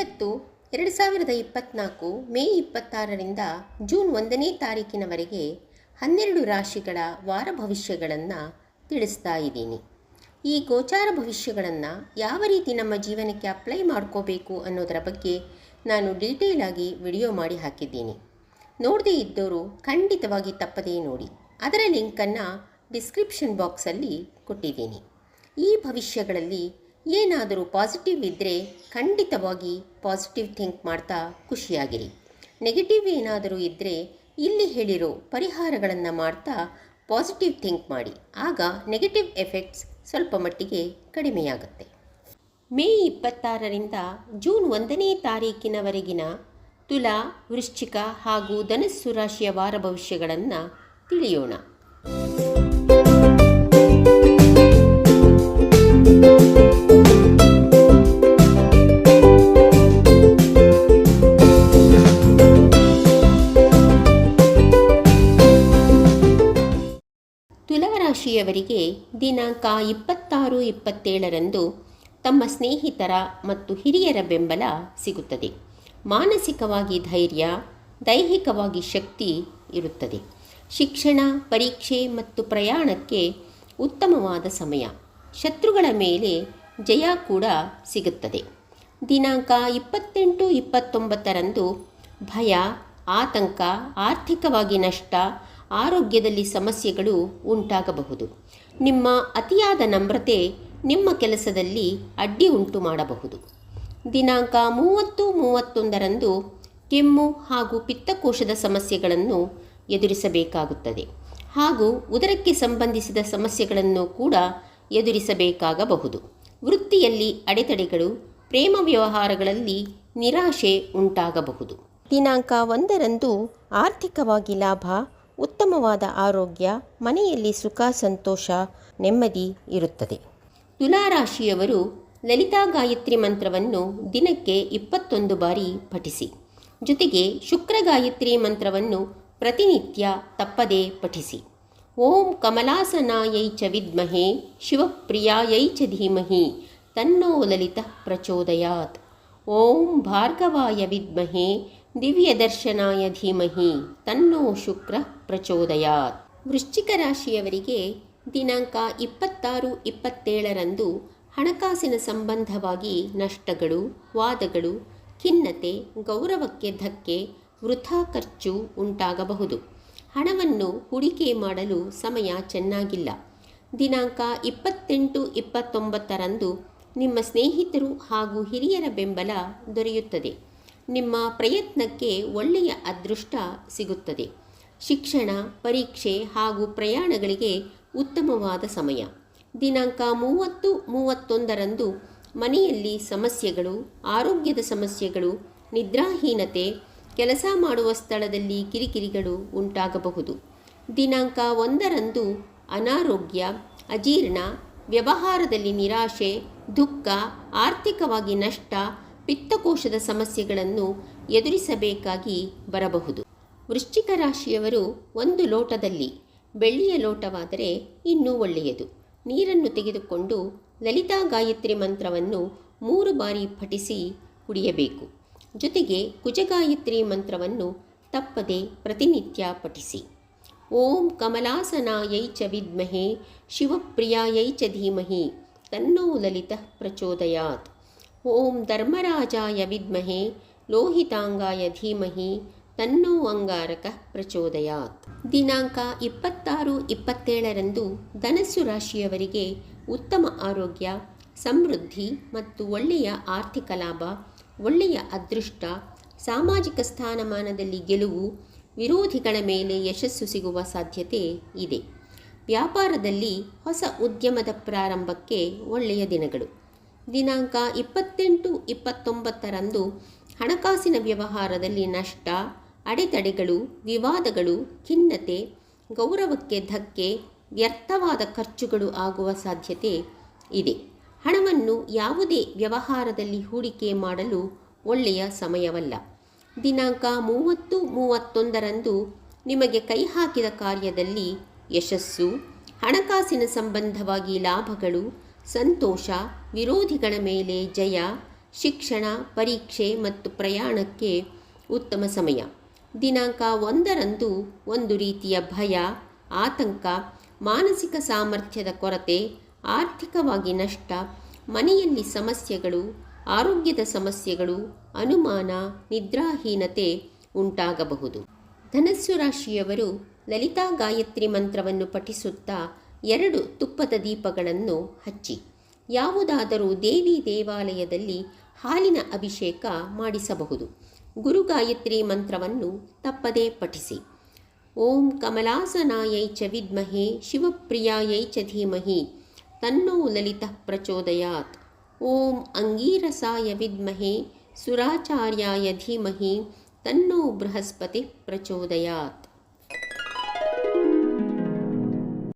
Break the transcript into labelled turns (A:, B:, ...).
A: ಇವತ್ತು ಎರಡು ಸಾವಿರದ ಇಪ್ಪತ್ತ್ನಾಲ್ಕು ಮೇ ಇಪ್ಪತ್ತಾರರಿಂದ ಜೂನ್ ಒಂದನೇ ತಾರೀಕಿನವರೆಗೆ ಹನ್ನೆರಡು ರಾಶಿಗಳ ವಾರ ಭವಿಷ್ಯಗಳನ್ನು ತಿಳಿಸ್ತಾ ಇದ್ದೀನಿ. ಈ ಗೋಚಾರ ಭವಿಷ್ಯಗಳನ್ನು ಯಾವ ರೀತಿ ನಮ್ಮ ಜೀವನಕ್ಕೆ ಅಪ್ಲೈ ಮಾಡ್ಕೋಬೇಕು ಅನ್ನೋದರ ಬಗ್ಗೆ ನಾನು ಡೀಟೇಲ್ ಆಗಿ ವಿಡಿಯೋ ಮಾಡಿ ಹಾಕಿದ್ದೀನಿ. ನೋಡದೇ ಇದ್ದವರು ಖಂಡಿತವಾಗಿ ತಪ್ಪದೇ ನೋಡಿ. ಅದರ ಲಿಂಕನ್ನು ಡಿಸ್ಕ್ರಿಪ್ಷನ್ ಬಾಕ್ಸಲ್ಲಿ ಕೊಟ್ಟಿದ್ದೀನಿ. ಈ ಭವಿಷ್ಯಗಳಲ್ಲಿ ಏನಾದರೂ ಪಾಸಿಟಿವ್ ಇದ್ದರೆ ಖಂಡಿತವಾಗಿ ಪಾಸಿಟಿವ್ ಥಿಂಕ್ ಮಾಡ್ತಾ ಖುಷಿಯಾಗಿರಿ. ನೆಗೆಟಿವ್ ಏನಾದರೂ ಇದ್ದರೆ ಇಲ್ಲಿ ಹೇಳಿರೋ ಪರಿಹಾರಗಳನ್ನು ಮಾಡ್ತಾ ಪಾಸಿಟಿವ್ ಥಿಂಕ್ ಮಾಡಿ. ಆಗ ನೆಗೆಟಿವ್ ಎಫೆಕ್ಟ್ಸ್ ಸ್ವಲ್ಪ ಮಟ್ಟಿಗೆ ಕಡಿಮೆಯಾಗುತ್ತೆ. ಮೇ ಇಪ್ಪತ್ತಾರರಿಂದ ಜೂನ್ ಒಂದನೇ ತಾರೀಕಿನವರೆಗಿನ ತುಲಾ, ವೃಶ್ಚಿಕ ಹಾಗೂ ಧನಸ್ಸು ರಾಶಿಯ ವಾರ ಭವಿಷ್ಯಗಳನ್ನು ತಿಳಿಯೋಣ. ತುಲಾರಾಶಿಯವರಿಗೆ ದಿನಾಂಕ ಇಪ್ಪತ್ತಾರು, ಇಪ್ಪತ್ತೇಳರಂದು ತಮ್ಮ ಸ್ನೇಹಿತರ ಮತ್ತು ಹಿರಿಯರ ಬೆಂಬಲ ಸಿಗುತ್ತದೆ. ಮಾನಸಿಕವಾಗಿ ಧೈರ್ಯ, ದೈಹಿಕವಾಗಿ ಶಕ್ತಿ ಇರುತ್ತದೆ. ಶಿಕ್ಷಣ, ಪರೀಕ್ಷೆ ಮತ್ತು ಪ್ರಯಾಣಕ್ಕೆ ಉತ್ತಮವಾದ ಸಮಯ. ಶತ್ರುಗಳ ಮೇಲೆ ಜಯ ಕೂಡ ಸಿಗುತ್ತದೆ. ದಿನಾಂಕ ಇಪ್ಪತ್ತೆಂಟು, ಇಪ್ಪತ್ತೊಂಬತ್ತರಂದು ಭಯ, ಆತಂಕ, ಆರ್ಥಿಕವಾಗಿ ನಷ್ಟ ಆರೋಗ್ಯದಲ್ಲಿ ಸಮಸ್ಯೆಗಳು ಉಂಟಾಗಬಹುದು. ನಿಮ್ಮ ಅತಿಯಾದ ನಮ್ರತೆ ನಿಮ್ಮ ಕೆಲಸದಲ್ಲಿ ಅಡ್ಡಿ ಉಂಟು ಮಾಡಬಹುದು. ದಿನಾಂಕ ಮೂವತ್ತು ಮೂವತ್ತೊಂದರಂದು ಕೆಮ್ಮು ಹಾಗೂ ಪಿತ್ತಕೋಶದ ಸಮಸ್ಯೆಗಳನ್ನು ಎದುರಿಸಬೇಕಾಗುತ್ತದೆ ಹಾಗೂ ಉದರಕ್ಕೆ ಸಂಬಂಧಿಸಿದ ಸಮಸ್ಯೆಗಳನ್ನು ಕೂಡ ಎದುರಿಸಬೇಕಾಗಬಹುದು. ವೃತ್ತಿಯಲ್ಲಿ ಅಡೆತಡೆಗಳು, ಪ್ರೇಮ ವ್ಯವಹಾರಗಳಲ್ಲಿ ನಿರಾಶೆ ಉಂಟಾಗಬಹುದು. ದಿನಾಂಕ ಒಂದರಂದು ಆರ್ಥಿಕವಾಗಿ ಲಾಭ ಉತ್ತಮವಾದ ಆರೋಗ್ಯ, ಮನೆಯಲ್ಲಿ ಸುಖ, ಸಂತೋಷ, ನೆಮ್ಮದಿ ಇರುತ್ತದೆ. ತುಲಾರಾಶಿಯವರು ಲಲಿತಾ ಗಾಯತ್ರಿ ಮಂತ್ರವನ್ನು ದಿನಕ್ಕೆ ಇಪ್ಪತ್ತೊಂದು ಬಾರಿ ಪಠಿಸಿ. ಜೊತೆಗೆ ಶುಕ್ರ ಗಾಯತ್ರಿ ಮಂತ್ರವನ್ನು ಪ್ರತಿನಿತ್ಯ ತಪ್ಪದೇ ಪಠಿಸಿ. ಓಂ ಕಮಲಾಸನಾಯೈ ಚ ವಿದ್ಮಹೇ, ಶಿವಪ್ರಿಯಾಯೈ ಚ ಧೀಮಹಿ, ತನ್ನೋ ಲಲಿತ ಪ್ರಚೋದಯಾತ್. ಓಂ ಭಾರ್ಗವಾಯ ವಿದ್ಮಹೆ ದಿವ್ಯದರ್ಶನಾಯ ಧೀಮಹಿ, ತನ್ನೋ ಶುಕ್ರ ಪ್ರಚೋದಯಾತ್. ವೃಶ್ಚಿಕ ರಾಶಿಯವರಿಗೆ ದಿನಾಂಕ ಇಪ್ಪತ್ತಾರು, ಇಪ್ಪತ್ತೇಳರಂದು ಹಣಕಾಸಿನ ಸಂಬಂಧವಾಗಿ ನಷ್ಟಗಳು, ವಾದಗಳು, ಖಿನ್ನತೆ, ಗೌರವಕ್ಕೆ ಧಕ್ಕೆ, ವೃಥಾ ಖರ್ಚು ಉಂಟಾಗಬಹುದು. ಹಣವನ್ನು ಹೂಡಿಕೆ ಮಾಡಲು ಸಮಯ ಚೆನ್ನಾಗಿಲ್ಲ. ದಿನಾಂಕ ಇಪ್ಪತ್ತೆಂಟು, ಇಪ್ಪತ್ತೊಂಬತ್ತರಂದು ನಿಮ್ಮ ಸ್ನೇಹಿತರು ಹಾಗೂ ಹಿರಿಯರ ಬೆಂಬಲ ದೊರೆಯುತ್ತದೆ. ನಿಮ್ಮ ಪ್ರಯತ್ನಕ್ಕೆ ಒಳ್ಳೆಯ ಅದೃಷ್ಟ ಸಿಗುತ್ತದೆ. ಶಿಕ್ಷಣ, ಪರೀಕ್ಷೆ ಹಾಗೂ ಪ್ರಯಾಣಗಳಿಗೆ ಉತ್ತಮವಾದ ಸಮಯ. ದಿನಾಂಕ ಮೂವತ್ತು, ಮೂವತ್ತೊಂದರಂದು ಮನೆಯಲ್ಲಿ ಸಮಸ್ಯೆಗಳು, ಆರೋಗ್ಯದ ಸಮಸ್ಯೆಗಳು, ನಿದ್ರಾಹೀನತೆ, ಕೆಲಸ ಮಾಡುವ ಸ್ಥಳದಲ್ಲಿ ಕಿರಿಕಿರಿಗಳು ಉಂಟಾಗಬಹುದು. ದಿನಾಂಕ ಒಂದರಂದು ಅನಾರೋಗ್ಯ, ಅಜೀರ್ಣ, ವ್ಯವಹಾರದಲ್ಲಿ ನಿರಾಶೆ, ದುಃಖ, ಆರ್ಥಿಕವಾಗಿ ನಷ್ಟ ಪಿತ್ತಕೋಶದ ಸಮಸ್ಯೆಗಳನ್ನು ಎದುರಿಸಬೇಕಾಗಿ ಬರಬಹುದು. ವೃಶ್ಚಿಕ ರಾಶಿಯವರು ಒಂದು ಲೋಟದಲ್ಲಿ, ಬೆಳ್ಳಿಯ ಲೋಟವಾದರೆ ಇನ್ನೂ ಒಳ್ಳೆಯದು. ನೀರನ್ನು ತೆಗೆದುಕೊಂಡು ಲಲಿತಾ ಗಾಯತ್ರಿ ಮಂತ್ರವನ್ನು ಮೂರು ಬಾರಿ ಪಠಿಸಿ ಕುಡಿಯಬೇಕು. ಜೊತೆಗೆ ಕುಜಗಾಯತ್ರಿ ಮಂತ್ರವನ್ನು ತಪ್ಪದೆ ಪ್ರತಿನಿತ್ಯ ಪಠಿಸಿ. ಓಂ ಕಮಲಾಸನಾಯೈ ಚ ವಿದ್ಮಹೆ, ಶಿವಪ್ರಿಯಾಯೈ ಚ ಧೀಮಹಿ, ತನ್ನೋ ಲಲಿತ ಪ್ರಚೋದಯಾತ್. ಓಂ ಧರ್ಮರಾಜಾಯ ವಿದ್ಮಹೆ ಲೋಹಿತಾಂಗಾಯ ಧೀಮಹಿ ತನ್ನೋ ಅಂಗಾರಕ ಪ್ರಚೋದಯಾತ್. ದಿನಾಂಕ ಇಪ್ಪತ್ತಾರು ಇಪ್ಪತ್ತೇಳರಂದು ಧನಸ್ಸು ರಾಶಿಯವರಿಗೆ ಉತ್ತಮ ಆರೋಗ್ಯ, ಸಮೃದ್ಧಿ ಮತ್ತು ಒಳ್ಳೆಯ ಆರ್ಥಿಕ ಲಾಭ, ಒಳ್ಳೆಯ ಅದೃಷ್ಟ, ಸಾಮಾಜಿಕ ಸ್ಥಾನಮಾನದಲ್ಲಿ ಗೆಲುವು, ವಿರೋಧಿಗಳ ಮೇಲೆ ಯಶಸ್ಸು ಸಿಗುವ ಸಾಧ್ಯತೆ ಇದೆ. ವ್ಯಾಪಾರದಲ್ಲಿ ಹೊಸ ಉದ್ಯಮದ ಪ್ರಾರಂಭಕ್ಕೆ ಒಳ್ಳೆಯ ದಿನಗಳು. ದಿನಾಂಕ ಇಪ್ಪತ್ತೆಂಟು ಇಪ್ಪತ್ತೊಂಬತ್ತರಂದು ಹಣಕಾಸಿನ ವ್ಯವಹಾರದಲ್ಲಿ ನಷ್ಟ, ಅಡೆತಡೆಗಳು, ವಿವಾದಗಳು, ಖಿನ್ನತೆ, ಗೌರವಕ್ಕೆ ಧಕ್ಕೆ, ವ್ಯರ್ಥವಾದ ಖರ್ಚುಗಳು ಆಗುವ ಸಾಧ್ಯತೆ ಇದೆ. ಹಣವನ್ನು ಯಾವುದೇ ವ್ಯವಹಾರದಲ್ಲಿ ಹೂಡಿಕೆ ಮಾಡಲು ಒಳ್ಳೆಯ ಸಮಯವಲ್ಲ. ದಿನಾಂಕ ಮೂವತ್ತು ಮೂವತ್ತೊಂದರಂದು ನಿಮಗೆ ಕೈ ಹಾಕಿದ ಕಾರ್ಯದಲ್ಲಿ ಯಶಸ್ಸು, ಹಣಕಾಸಿನ ಸಂಬಂಧವಾಗಿ ಲಾಭಗಳು ಸಂತೋಷ, ವಿರೋಧಿಗಳ ಮೇಲೆ ಜಯ, ಶಿಕ್ಷಣ, ಪರೀಕ್ಷೆ ಮತ್ತು ಪ್ರಯಾಣಕ್ಕೆ ಉತ್ತಮ ಸಮಯ. ದಿನಾಂಕ ಒಂದರಂದು ಒಂದು ರೀತಿಯ ಭಯ, ಆತಂಕ, ಮಾನಸಿಕ ಸಾಮರ್ಥ್ಯದ ಕೊರತೆ, ಆರ್ಥಿಕವಾಗಿ ನಷ್ಟ, ಮನೆಯಲ್ಲಿ ಸಮಸ್ಯೆಗಳು, ಆರೋಗ್ಯದ ಸಮಸ್ಯೆಗಳು, ಅನುಮಾನ, ನಿದ್ರಾಹೀನತೆ ಉಂಟಾಗಬಹುದು. ಧನಸ್ಸು ರಾಶಿಯವರು ಲಲಿತಾ ಗಾಯತ್ರಿ ಮಂತ್ರವನ್ನು ಪಠಿಸುತ್ತಾ ಎರಡು ತುಪ್ಪದ ದೀಪಗಳನ್ನು ಹಚ್ಚಿ. ಯಾವುದಾದರೂ ದೇವಿ ದೇವಾಲಯದಲ್ಲಿ ಹಾಲಿನ ಅಭಿಷೇಕ ಮಾಡಿಸಬಹುದು. ಗುರುಗಾಯತ್ರಿ ಮಂತ್ರವನ್ನು ತಪ್ಪದೇ ಪಠಿಸಿ. ಓಂ ಕಮಲಾಸನಾಯೈ ಚ ವಿದ್ಮಹೆ ಶಿವಪ್ರಿಯಾಯೈ ಚ ಧೀಮಹಿ ತನ್ನೋ ಲಲಿತ ಪ್ರಚೋದಯಾತ್. ಓಂ ಅಂಗೀರಸಾಯ ವಿದ್ಮಹೆ ಸುರಾಚಾರ್ಯಾಯ ಧೀಮಹಿ ತನ್ನೋ ಬೃಹಸ್ಪತಿ ಪ್ರಚೋದಯಾತ್.